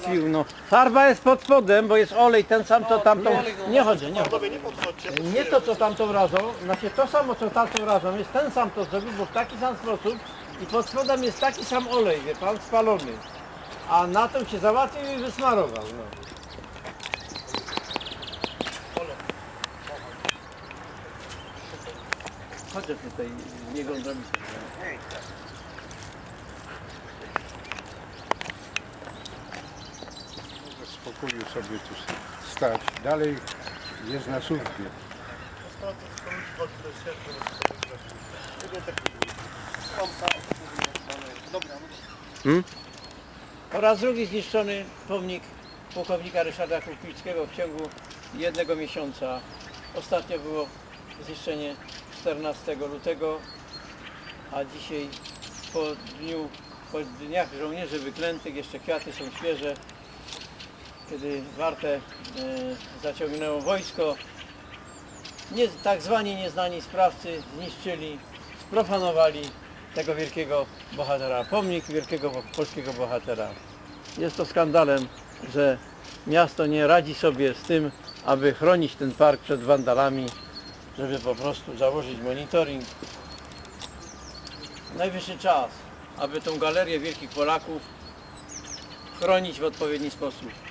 Fiu, no. Farba jest pod spodem, bo jest olej ten sam, co tamtą... Nie chodzi, nie chodzi. Nie Nie to, co tamtą razą, znaczy to samo, co tamtą razą, jest ten sam to zrobił, bo w taki sam sposób i pod spodem jest taki sam olej, wie pan, spalony. A na tym się załatwił i wysmarował, no. Chociaż tutaj nie zrobić. W spokoju sobie tu stać. Dalej jest na służbie. Po raz drugi zniszczony pomnik pułkownika Ryszarda Kuklickiego w ciągu jednego miesiąca. Ostatnio było zniszczenie 14 lutego, a dzisiaj po dniu, po dniach żołnierzy wyklętych, jeszcze kwiaty są świeże, kiedy warte e, zaciągnęło wojsko, nie, tak zwani nieznani sprawcy zniszczyli, sprofanowali tego wielkiego bohatera, pomnik wielkiego polskiego bohatera. Jest to skandalem, że miasto nie radzi sobie z tym, aby chronić ten park przed wandalami, żeby po prostu założyć monitoring. Najwyższy czas, aby tą galerię wielkich Polaków chronić w odpowiedni sposób.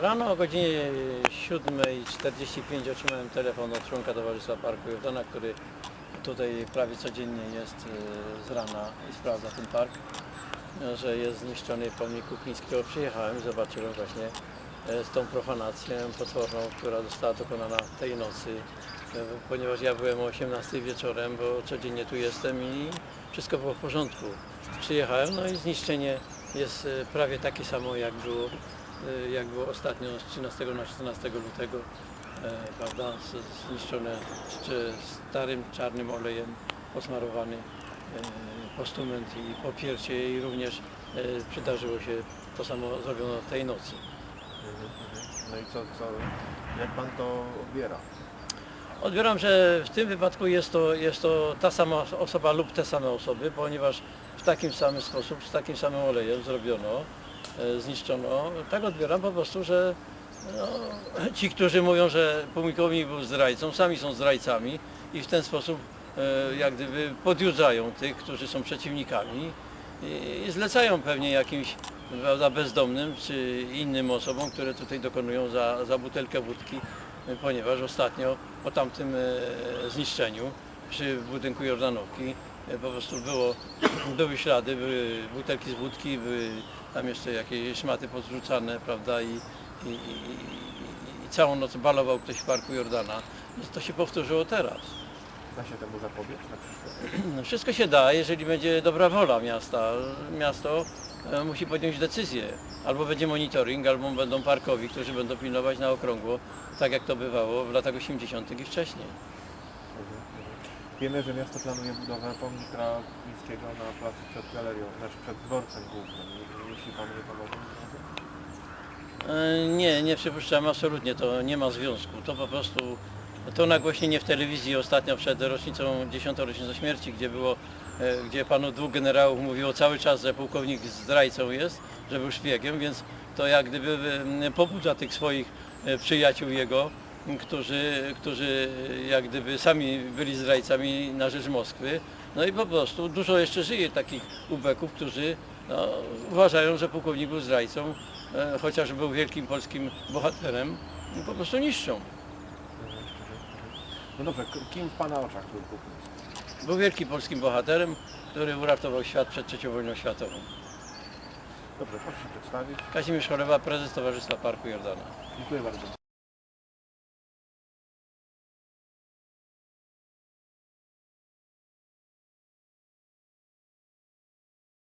Rano o godzinie 7.45 otrzymałem telefon od członka Towarzystwa Parku Jordana, który tutaj prawie codziennie jest e, z rana i sprawdza ten park, e, że jest zniszczony pomnik Kuklińskiego. Przyjechałem i zobaczyłem właśnie e, z tą profanacją potworną, która została dokonana tej nocy, e, ponieważ ja byłem o 18 wieczorem, bo codziennie tu jestem i wszystko było w porządku. Przyjechałem, no i zniszczenie jest e, prawie takie samo jak było, e, jak było ostatnio z 13 na 14 lutego, e, prawda, zniszczone jeszcze starym czarnym olejem posmarowany e, postument i popiercie i również e, przydarzyło się to samo zrobiono tej nocy. No i co, co, jak pan to odbiera? Odbieram, że w tym wypadku jest to, jest to ta sama osoba lub te same osoby, ponieważ w takim samym sposób, z takim samym olejem zrobiono, e, zniszczono. Tak odbieram po prostu, że no, ci, którzy mówią, że pułkownik był zdrajcą, sami są zdrajcami i w ten sposób e, jak gdyby podjudzają tych, którzy są przeciwnikami i, zlecają pewnie jakimś prawda, bezdomnym czy innym osobom, które tutaj dokonują za, za butelkę wódki, e, ponieważ ostatnio po tamtym e, zniszczeniu przy budynku Jordanówki e, po prostu było, były ślady, były butelki z wódki, były tam jeszcze jakieś szmaty podrzucane, prawda, i, i, i, i, całą noc balował ktoś w parku Jordana. I to się powtórzyło teraz. Da się temu zapobiec na przyszłość? No, Wszystko się da, jeżeli będzie dobra wola miasta. Miasto e, musi podjąć decyzję. Albo będzie monitoring, albo będą parkowi, którzy będą pilnować na okrągło, tak jak to bywało w latach 80. i wcześniej. Wiemy, że miasto planuje budowę pomnika Kuklińskiego na placu przed galerią, znaczy przed dworcem głównym. Jeśli pan nie pomoże. E, Nie, nie przypuszczam absolutnie, to nie ma związku. To po prostu to nagłośnienie w telewizji ostatnio przed rocznicą, 10 rocznicą śmierci, gdzie było, e, gdzie panu dwóch generałów mówiło cały czas, że pułkownik zdrajcą jest, że był szpiegiem, więc to jak gdyby e, pobudza tych swoich przyjaciół jego, którzy, którzy jak gdyby sami byli zdrajcami na rzecz Moskwy. No i po prostu dużo jeszcze żyje takich ubeków, którzy no, uważają, że pułkownik był zdrajcą, e, chociaż był wielkim polskim bohaterem, i po prostu niszczą. No dobrze, kim w pana oczach był Kukliński? Był wielkim polskim bohaterem, który uratował świat przed III wojną światową. Dobrze, proszę się przedstawić. Kazimierz Cholewa, prezes Towarzystwa Parku Jordana. Dziękuję bardzo.